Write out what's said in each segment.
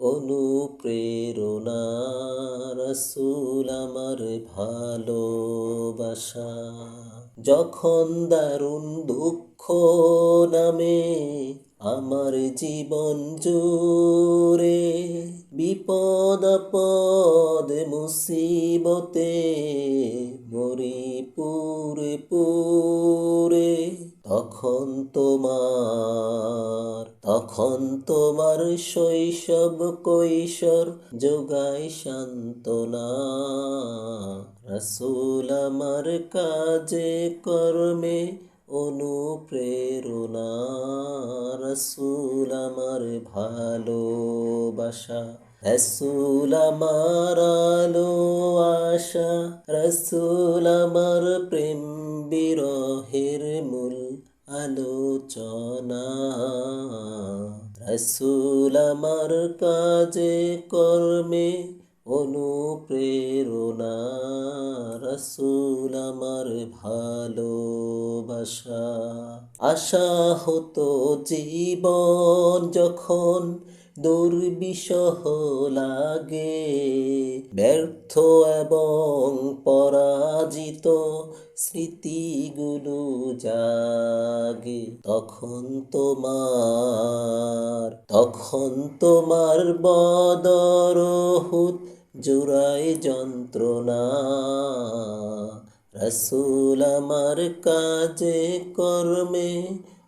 অনুপ্রেরণা রসুল আমার ভালোবাসা। যখন দারুণ দুঃখ নামে আমার জীবন জুড়ে, বিপদ আপদ মুসিবতে মরি পুরে পুরে তখন তোমার তখন তোমার শৈশব কৈশোর যোগায় সান্ত্বনা। রসুল আমার কাজে, কর্মে অনুপ্রেরণা। রসুল আমার ভালোবাসা। রসুল আমার আলো, আশা। রসুল আমার প্রেম আলোচনা রসুল আমার কাজে কর্মে অনুপ্রেরণা। রসুল আমার ভালোবাসা। আশা হতো জীবন যখন দুর্বিষহ লাগে, ব্যর্থ এবং পরাজিত স্মৃতিগুলো জাগে। তখন তোমার তখন তোমার বদরহুত জুড়াই যন্ত্রণা। রসুল আমার কাজে কর্মে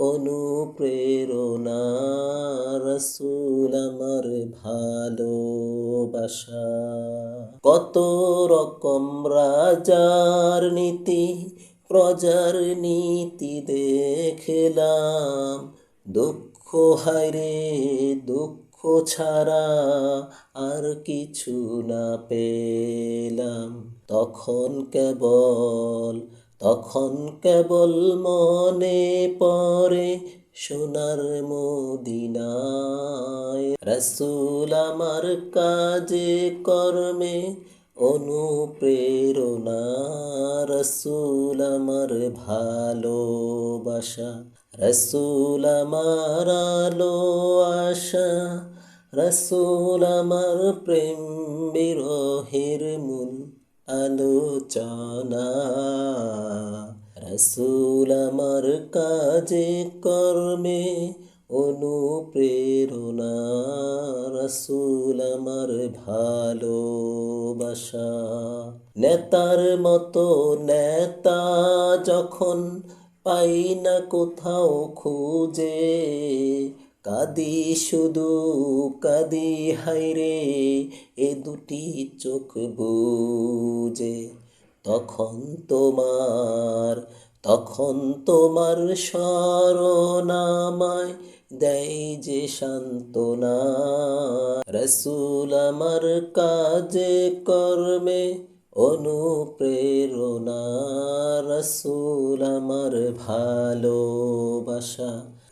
অনুপ্রেরণা, রসুল আমার ভালোবাসা। কত রকম রাজার নীতি, প্রজার নীতি দেখলাম। দুঃখ হারে দুঃখ ছাড়া আর কিছু না পেলাম। তখন কেবল তখন কেবল মনে পড়ে সোনার মদিনায়। রসুল আমার কাজে, কর্মে অনুপ্রেরণা। রসুল আমার ভালোবাসা। রসুল আমার আলো, আশা। রসুল আমার প্রেম, বিরহের মূল। আলোচনা। রসুল আমার কাজে কর্মে অনুপ্রেরণা। রসুল আমার ভালোবাসা। নেতার মতো নেতা যখন পাই না কোথাও খুঁজে কাদি শুধু, কাদি হাইরে এ দুটি চোখ বুঝে। তখন তোমার তখন তোমার স্মরণামায় দেয় যে সান্ত্বনা। রসুল আমার কাজে, কর্মে অনুপ্রেরণা। রসুল আমার ভালোবাসা